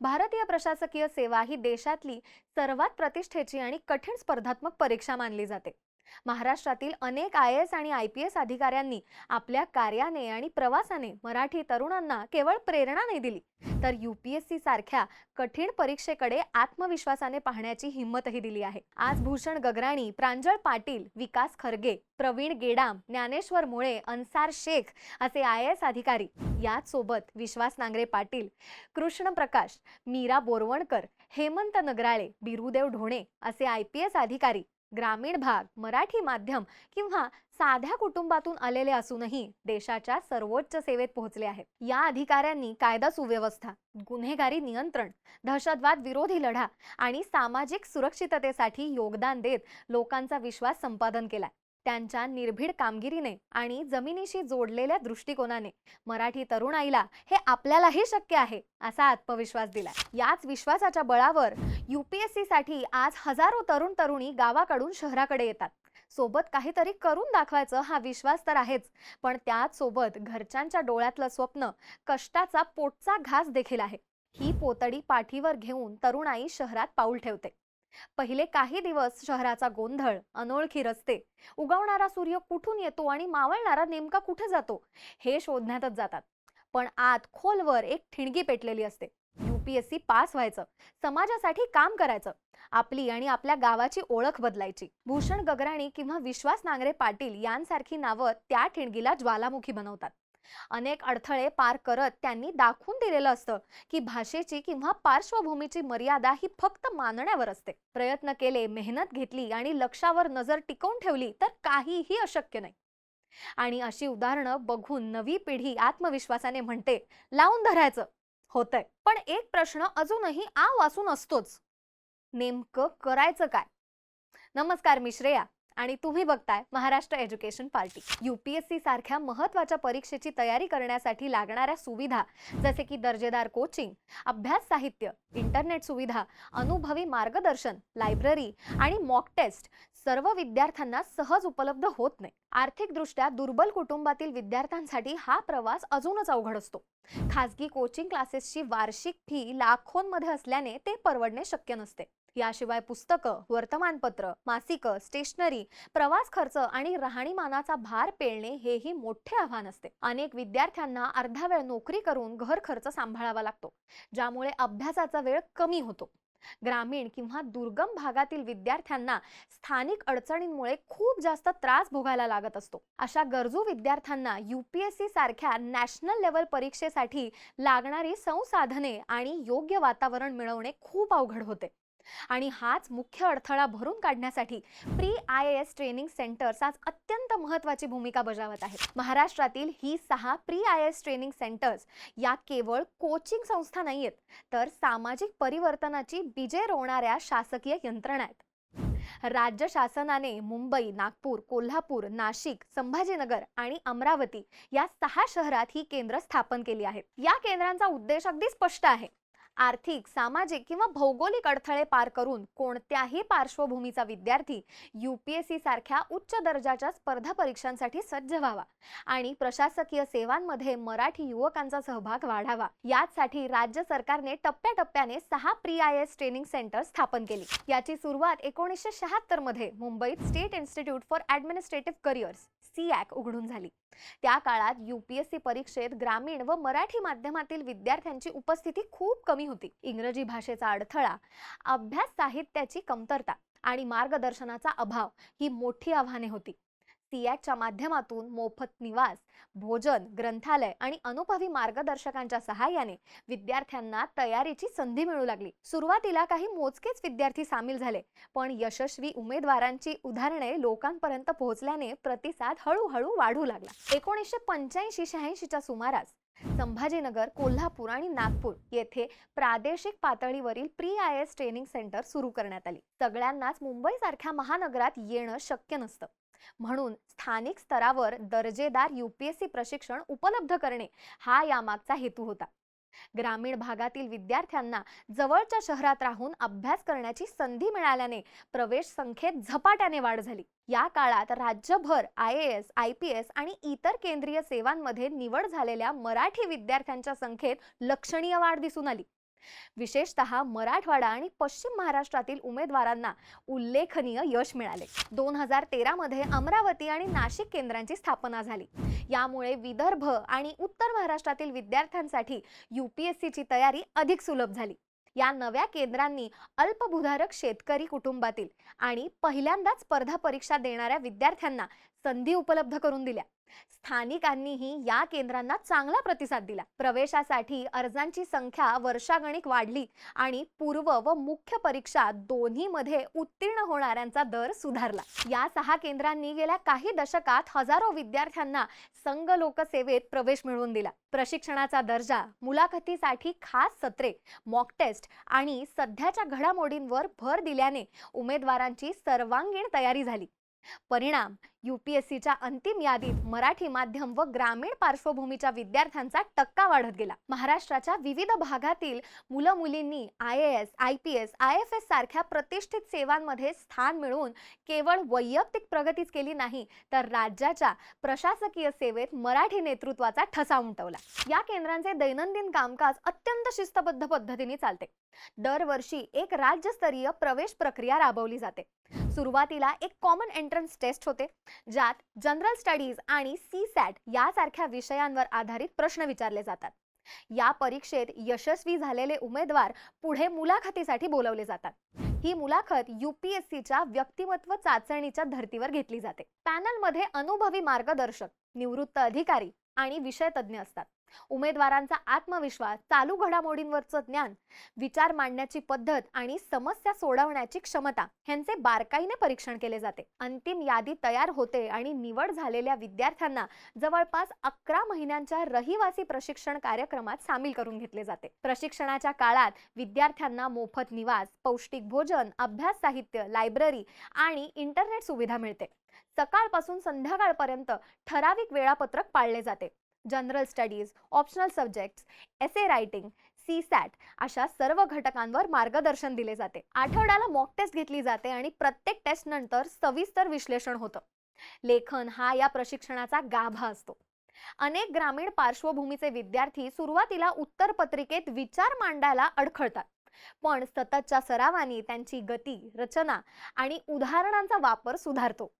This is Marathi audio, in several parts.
भारतीय प्रशासकीय सेवा ही देशातली सर्वात प्रतिष्ठेची आणि कठीण स्पर्धात्मक परीक्षा मानली जाते. महाराष्ट्रातील अनेक आय एस आणि आय पी एस अधिकाऱ्यांनी आपल्या कार्याने आणि प्रवासाने मराठी तरुणांना केवळ प्रेरणा नाही दिली. तर युपीएससी सारख्या कठीण परीक्षेकडे आत्मविश्वासाने पाहण्याची हिंमतही दिली आहे. आज भूषण गगराणी प्रांजळ पाटील विकास खरगे प्रवीण गेडाम ज्ञानेश्वर मुळे अन्सार शेख असे आय एस अधिकारी याचसोबत विश्वास नांगरे पाटील कृष्ण प्रकाश मीरा बोरवणकर हेमंत नगराळे बिरुदेव ढोणे असे आय पी एस अधिकारी ग्रामीण भाग मराठी माध्यम किंवा साध्या कुटुंबातून आलेले असूनही देशाच्या सर्वोच्च सेवेत पोहोचले आहेत. या अधिकाऱ्यांनी कायदा सुव्यवस्था गुन्हेगारी नियंत्रण दहशतवाद विरोधी लढा आणि सामाजिक सुरक्षिततेसाठी योगदान देत लोकांचा विश्वास संपादन केलाय. त्यांच्या निर्भीड कामगिरीने आणि जमिनीशी जोडलेल्या दृष्टिकोनाने मराठी तरुणाईला हे आपल्यालाही शक्य आहे असा आत्मविश्वास दिला याच विश्वासाच्या बळावर युपीएससी साठी आज हजारो तरुण तरुणी गावाकडून शहराकडे येतात. सोबत काहीतरी करून दाखवायचं हा विश्वास तर आहेच पण त्याच सोबत घरच्यांच्या डोळ्यातलं स्वप्न कष्टाचा पोटचा घास देखील आहे. ही पोतडी पाठीवर घेऊन तरुणाई शहरात पाऊल ठेवते. पहिले काही दिवस शहराचा गोंधळ अनोळखी रस्ते. उगवणारा सूर्य कुठून येतो आणि मावळणारा नेमका कुठे जातो हे शोधण्यातच जातात. पण आत खोलवर एक ठिणगी पेटलेली असते. युपीएससी पास व्हायचं. समाजासाठी काम करायचं. आपली आणि आपल्या गावाची ओळख बदलायची. भूषण गगराणी किंवा विश्वास नांगरे पाटील यांसारखी नावं त्या ठिणगीला ज्वालामुखी बनवतात. अनेक अडथळे पार करत त्यांनी दाखवून दिलेलं असतं की भाषेची किंवा पार्श्वभूमीची मर्यादा ही फक्त मानण्यावर असते. प्रयत्न केले मेहनत घेतली आणि लक्षावर नजर टिकवून ठेवली तर काहीही अशक्य नाही. आणि अशी उदाहरणं बघून नवी पिढी आत्मविश्वासाने म्हणते लावून धरायचं होतंय. पण एक प्रश्न अजूनही आ वाचून असतोच. नेमकं करायचं काय? नमस्कार मी श्रेया. आणि तुम्ही बघताय महाराष्ट्र एज्युकेशन पार्टी. युपीएससी सारख्या महत्त्वाच्या परीक्षेची तयारी करण्यासाठी लागणाऱ्या सुविधा जसे की दर्जेदार कोचिंग अभ्यास साहित्य इंटरनेट सुविधा अनुभवी मार्गदर्शन लायब्ररी आणि मॉक टेस्ट सर्व विद्यार्थ्यांना सहज उपलब्ध होत नाही. आर्थिकदृष्ट्या दुर्बल कुटुंबातील विद्यार्थ्यांसाठी हा प्रवास अजूनच अवघड असतो. खासगी कोचिंग क्लासेसची वार्षिक फी लाखोंमध्ये असल्याने ते परवडणे शक्य नसते. याशिवाय पुस्तकं वर्तमानपत्र मासिकं स्टेशनरी प्रवास खर्च आणि राहणीमानाचा भार पेलणे हेही मोठे आव्हान असते. अनेक विद्यार्थ्यांना अर्धा वेळ नोकरी करून घर खर्च सांभाळावा लागतो ज्यामुळे अभ्यासाचा वेळ कमी होतो. ग्रामीण किंवा दुर्गम भागातील विद्यार्थ्यांना स्थानिक अडचणींमुळे खूप जास्त त्रास भोगायला लागत असतो. अशा गरजू विद्यार्थ्यांना युपीएससी सारख्या नॅशनल लेवल परीक्षेसाठी लागणारी संसाधने आणि योग्य वातावरण मिळवणे खूप अवघड होते. आणि हाच मुख्य अडथळा भरून काढण्यासाठी pre I S training centres आज अत्यंत महत्वाची भूमिका बजावत आहेत. महाराष्ट्रातील ही सहा pre I S training centres या केवळ कोचिंग संस्था नाही आहेत तर सामाजिक परिवर्तनाची बीजे रोवणाऱ्या शासकीय यंत्रणा आहेत. राज्य शासनाने मुंबई नागपूर कोल्हापूर नाशिक संभाजीनगर आणि अमरावती या सहा शहरात ही केंद्र स्थापन केली आहेत. या केंद्रांचा उद्देश अगदी स्पष्ट आहे. आर्थिक सामाजिक किंवा भौगोलिक अडथळे पार करून कोणत्याही पार्श्वभूमीचा विद्यार्थी यू पी एस सी सारख्या उच्च दर्जाच्या स्पर्धा परीक्षांसाठी सज्ज व्हावा आणि प्रशासकीय सेवांमध्ये मराठी युवकांचा सहभाग वाढावा. यासाठी राज्य सरकारने टप्प्याटप्प्याने सहा pre I S training centre स्थापन केली. याची सुरुवात एकोणीसशे शहात्तरमध्ये मुंबईत state institute for administrative careers सीॲक उघडून झाली. त्या काळात यूपीएससी परीक्षेत ग्रामीण व मराठी माध्यमातील विद्यार्थ्यांची उपस्थिती खूप कमी होती. इंग्रजी भाषेचा अडथळा अभ्यास साहित्याची कमतरता आणि मार्गदर्शनाचा अभाव ही मोठी आव्हाने होती. सियाच्या माध्यमातून मोफत निवास भोजन ग्रंथालय आणि अनुभवी मार्गदर्शकांच्या सहाय्याने विद्यार्थ्यांना तयारीची संधी मिळू लागली. सुरुवातीला काही मोजकेच विद्यार्थी सामील झाले पण यशस्वी उमेदवारांची उदाहरणे लोकांपर्यंत पोहोचल्याने प्रतिसाद हळूहळू वाढू लागला. एकोणीसशे पंच्याऐंशी शहाऐंशीच्या सुमारास संभाजीनगर कोल्हापूर आणि नागपूर येथे प्रादेशिक पातळीवरील pre I S training centre सुरू करण्यात आली. सगळ्यांनाच मुंबईसारख्या महानगरात येणं शक्य नसतं. म्हणून स्थानिक स्तरावर दर्जेदार युपीएससी प्रशिक्षण उपलब्ध करणे हा यामागचा हेतू होता. ग्रामीण भागातील विद्यार्थ्यांना जवळच्या शहरात राहून अभ्यास करण्याची संधी मिळाल्याने प्रवेश संख्येत झपाट्याने वाढ झाली. या काळात राज्यभर I S I P S आणि इतर केंद्रीय सेवांमध्ये निवड झालेल्या मराठी विद्यार्थ्यांच्या संख्येत लक्षणीय वाढ दिसून आली. विशेषतः मराठवाडा आणि पश्चिम महाराष्ट्रातील उमेदवारांना उल्लेखनीय यश मिळाले. दोन हजार तेरामध्ये अमरावती आणि नाशिक केंद्रांची स्थापना झाली. यामुळे विदर्भ आणि उत्तर महाराष्ट्रातील विद्यार्थ्यांसाठी यूपीएससीची तयारी अधिक सुलभ झाली. या नव्या केंद्रांनी अल्पभूधारक शेतकरी कुटुंबातील आणि पहिल्यांदाच स्पर्धा परीक्षा देणाऱ्या विद्यार्थ्यांना संधी उपलब्ध करून दिल्या. स्थानिकांनीही या केंद्रांना चांगला प्रतिसाद दिला. प्रवेशासाठी अर्जांची संख्या वर्षागणिक वाढली आणि पूर्व व मुख्य परीक्षा दोन्हीमध्ये उत्तीर्ण होणाऱ्यांचा दर सुधारला. या सहा केंद्रांनी गेल्या काही दशकात हजारो विद्यार्थ्यांना संघ लोकसेवेत प्रवेश मिळवून दिला. प्रशिक्षणाचा दर्जा मुलाखतीसाठी खास सत्रे मॉक टेस्ट आणि सध्याच्या घडामोडींवर भर दिल्याने उमेदवारांची सर्वांगीण तयारी झाली. परिणाम यूपीएससीच्या अंतिम यादीत मराठी माध्यम व ग्रामीण पार्श्वभूमीच्या विद्यार्थ्यांचा टक्का वाढत गेला. महाराष्ट्राच्या विविध भागातील मुलं मुलींनी I A S I P S I F S सारख्या प्रतिष्ठित सेवांमध्ये स्थान मिळवून केवळ वैयक्तिक प्रगतीच केली नाही तर राज्याच्या प्रशासकीय सेवेत मराठी नेतृत्वाचा ठसा उमटवला. या केंद्रांचे दैनंदिन कामकाज अत्यंत शिस्तबद्ध पद्धतीने चालते. दरवर्षी एक राज्यस्तरीय प्रवेश प्रक्रिया राबवली जाते. सुरुवातीला एक कॉमन एंट्रन्स टेस्ट होते ज्यात जनरल स्टडीज आणि सी सॅट यासारख्या विषयांवर आधारित प्रश्न विचारले जातात. या परीक्षेत यशस्वी झालेले उमेदवार पुढे मुलाखतीसाठी बोलवले जातात. ही मुलाखत युपीएससीच्या व्यक्तिमत्व चाचणीच्या धर्तीवर घेतली जाते. पॅनलमध्ये अनुभवी मार्गदर्शक निवृत्त अधिकारी आणि विषयतज्ञ असतात. उमेदवारांचा आत्मविश्वास चालू घडामोडींवरचं ज्ञान विचार मांडण्याची पद्धत आणि समस्या सोडवण्याची क्षमता ह्यांचे बारकाईने परीक्षण केले जाते. अंतिम यादी तयार होते आणि निवड झालेल्या विद्यार्थ्यांना जवळपास अकरा महिन्यांच्या रहिवासी प्रशिक्षण कार्यक्रमात सामील करून घेतले जाते. प्रशिक्षणाच्या काळात विद्यार्थ्यांना मोफत निवास पौष्टिक भोजन अभ्यास साहित्य लायब्ररी आणि इंटरनेट सुविधा मिळते. सकाळपासून संध्याकाळपर्यंत ठराविक वेळापत्रक पाळले जाते. General studies optional subjects essay writing C SAT अशा सर्व घटकांवर मार्गदर्शन दिले जाते. आठवड्याला मॉक टेस्ट घेतली जाते आणि प्रत्येक टेस्ट नंतर सविस्तर विश्लेषण होतं. लेखन हा या प्रशिक्षणाचा गाभा असतो. अनेक ग्रामीण पार्श्वभूमीचे विद्यार्थी सुरुवातीला उत्तर पत्रिकेत विचार मांडायला अडखळतात. पण सततच्या सरावानी त्यांची गती रचना आणि उदाहरणांचा वापर सुधारतो.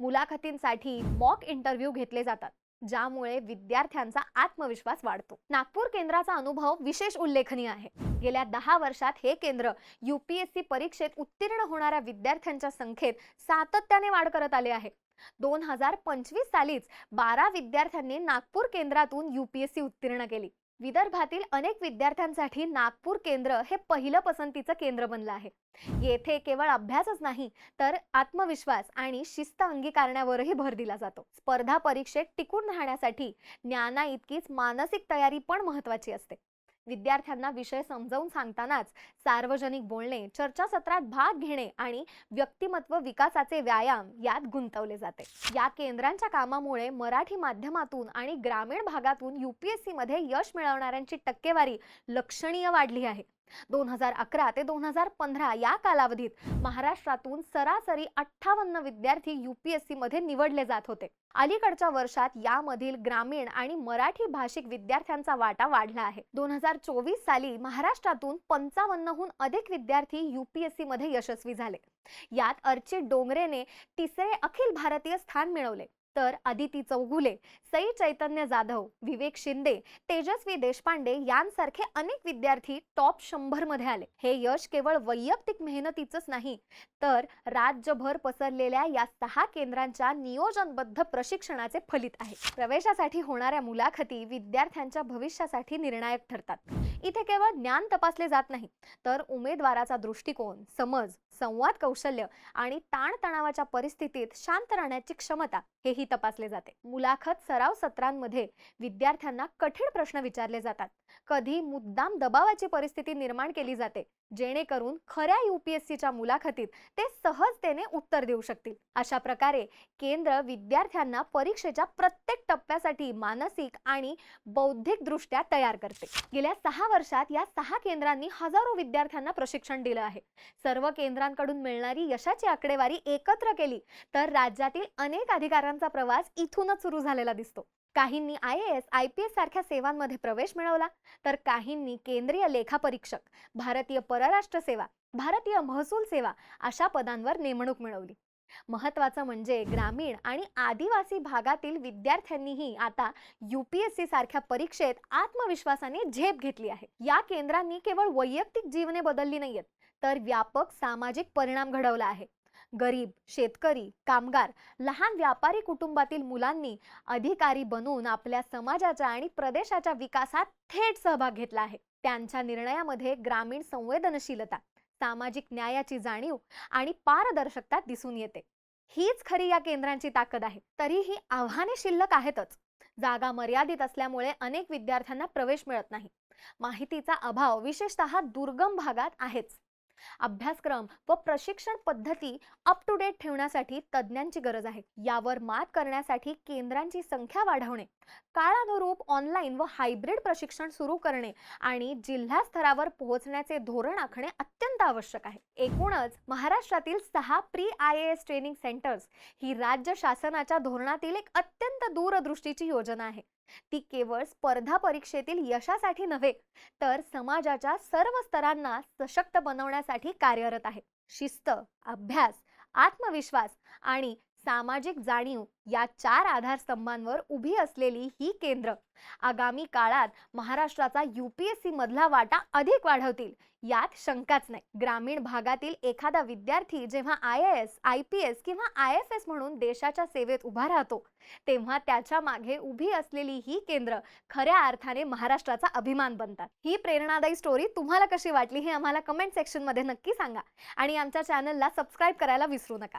मुलाखतींसाठी मॉक इंटरव्ह्यू घेतले जातात. ज्यामुळे विद्यार्थ्यांचा आत्मविश्वास वाढतो. नागपूर केंद्राचा अनुभव विशेष उल्लेखनीय आहे. गेल्या दहा वर्षात हे केंद्र युपीएससी परीक्षेत उत्तीर्ण होणाऱ्या विद्यार्थ्यांच्या संख्येत सातत्याने वाढ करत आले आहे. दोन हजार पंचवीस सालीच बारा विद्यार्थ्यांनी नागपूर केंद्रातून युपीएससी उत्तीर्ण केली. विदर्भातील अनेक विद्यार्थ्यांसाठी नागपूर केंद्र हे पहिलं पसंतीचं केंद्र बनलं आहे. येथे केवळ अभ्यासच नाही तर आत्मविश्वास आणि शिस्त अंगीकारण्यावरही भर दिला जातो. स्पर्धा परीक्षेत टिकून राहण्यासाठी ज्ञाना इतकीच मानसिक तयारी पण महत्वाची असते. विद्यार्थ्यांना विषय समजावून सांगतानाच सार्वजनिक बोलणे चर्चासत्रात भाग घेणे आणि व्यक्तिमत्व विकासाचे व्यायाम यात गुंतवले जाते. या केंद्रांच्या कामामुळे मराठी माध्यमातून आणि ग्रामीण भागातून युपीएससी मध्ये यश मिळवणाऱ्यांची टक्केवारी लक्षणीय वाढली आहे. दोन हजार अकरा ते दोन हजार पंधरा या कालावधीत महाराष्ट्रातून सरासरी अठ्ठावन्न विद्यार्थी युपीएससी मध्ये निवडले जात होते. अलीकडच्या वर्षात यामधील ग्रामीण आणि मराठी भाषिक विद्यार्थ्यांचा वाटा वाढला आहे. दोन हजार चोवीस साली महाराष्ट्रातून पंचावन्नहून अधिक विद्यार्थी युपीएससी मध्ये यशस्वी झाले. यात अर्चित डोंगरेने तिसरे अखिल भारतीय स्थान मिळवले. तर आदिती चौगुले सई चैतन्य जाधव विवेक शिंदे तेजस्वी देशपांडे यांसारखे अनेक विद्यार्थी टॉप शंभरमध्ये आले. हे यश केवळ वैयक्तिक मेहनतीचंच नाही तर राज्यभर पसरलेल्या या सहा केंद्रांच्या नियोजनबद्ध प्रशिक्षणाचे फलित आहे. प्रवेशासाठी होणाऱ्या मुलाखती विद्यार्थ्यांच्या भविष्यासाठी निर्णायक ठरतात. इथे केवळ ज्ञान तपासले जात नाही तर उमेदवाराचा दृष्टिकोन समज संवाद कौशल्य आणि ताणतणावाच्या परिस्थितीत शांत राहण्याची क्षमता हेही तपासले जाते. मुलाखत सराव सत्रांमध्ये विद्यार्थ्यांना कठीण प्रश्न विचारले जातात. कधी मुद्दाम दबावाची परिस्थिती निर्माण केली जाते. जेणेकरून खऱ्या युपीएससीच्या मुलाखतीत ते सहजतेने उत्तर देऊ शकतील. अशा प्रकारे केंद्र विद्यार्थ्यांना परीक्षेच्या प्रत्येक टप्प्यासाठी मानसिक आणि बौद्धिकदृष्ट्या तयार करते. गेल्या सहा वर्षात या सहा केंद्रांनी हजारो विद्यार्थ्यांना प्रशिक्षण दिलं आहे. सर्व केंद्रांकडून मिळणारी यशाची आकडेवारी एकत्र केली तर राज्यातील अनेक अधिकाऱ्यांचा प्रवास इथूनच सुरू झालेला दिसतो. काहींनी I A S I P S सारख्या सेवांमध्ये प्रवेश मिळवला तर काहींनी केंद्रीय लेखापरीक्षक भारतीय परराष्ट्र सेवा भारतीय महसूल सेवा अशा पदांवर नेमणूक मिळवली. महत्वाचं म्हणजे ग्रामीण आणि आदिवासी भागातील विद्यार्थ्यांनीही आता युपीएससी सारख्या परीक्षेत आत्मविश्वासाने झेप घेतली आहे. या केंद्रांनी केवळ वैयक्तिक जीवने बदलली नाहीयेत तर व्यापक सामाजिक परिणाम घडवला आहे. गरीब शेतकरी कामगार लहान व्यापारी कुटुंबातील मुलांनी अधिकारी बनून आपल्या समाजाच्या आणि प्रदेशाच्या विकासात थेट सहभाग घेतला आहे. त्यांच्या निर्णयामध्ये ग्रामीण संवेदनशीलता सामाजिक न्यायाची जाणीव आणि पारदर्शकता दिसून येते. हीच खरी या केंद्रांची ताकद आहे. तरीही आव्हाने शिल्लक आहेतच. जागा मर्यादित असल्यामुळे अनेक विद्यार्थ्यांना प्रवेश मिळत नाही. माहितीचा अभाव विशेषतः दुर्गम भागात आहेच. अभ्यासक्रम व प्रशिक्षण पद्धती अप टू डेट ठेवण्यासाठी तज्ज्ञांची गरज आहे. यावर मात करण्यासाठी केंद्रांची संख्या वाढवणे. काळानुरूप ऑनलाईन व हायब्रिड प्रशिक्षण सुरू करणे आणि जिल्हा स्तरावर पोहोचण्याचे धोरण आखणे अत्यंत आवश्यक आहे. एकूणच महाराष्ट्रातील सहा pre I S training centres ही राज्य शासनाच्या धोरणातील एक अत्यंत दूरदृष्टीची योजना आहे. ती केवळ स्पर्धा परीक्षेतील यशासाठी नव्हे तर समाजाच्या सर्व स्तरांना सशक्त बनवण्यासाठी कार्यरत आहे. शिस्त अभ्यास आत्मविश्वास आणि सामाजिक जाणीव या चार आधारस्तंभांवर उभी असलेली ही केंद्र. आगामी काळात महाराष्ट्राचा यूपीएससी मधला वाटा अधिक वाढवतील. यात शंकाच नाही. ग्रामीण भागातील एखादा विद्यार्थी जेव्हा I I S I P S किंवा आय एफ एस म्हणून देशाच्या सेवेत उभा राहतो तेव्हा त्याच्यामागे उभी असलेली ही केंद्र खऱ्या अर्थाने महाराष्ट्राचा अभिमान बनतात. ही प्रेरणादायी स्टोरी तुम्हाला कशी वाटली हे आम्हाला कमेंट सेक्शनमध्ये नक्की सांगा. आणि आमच्या चॅनलला सबस्क्राईब करायला विसरू नका.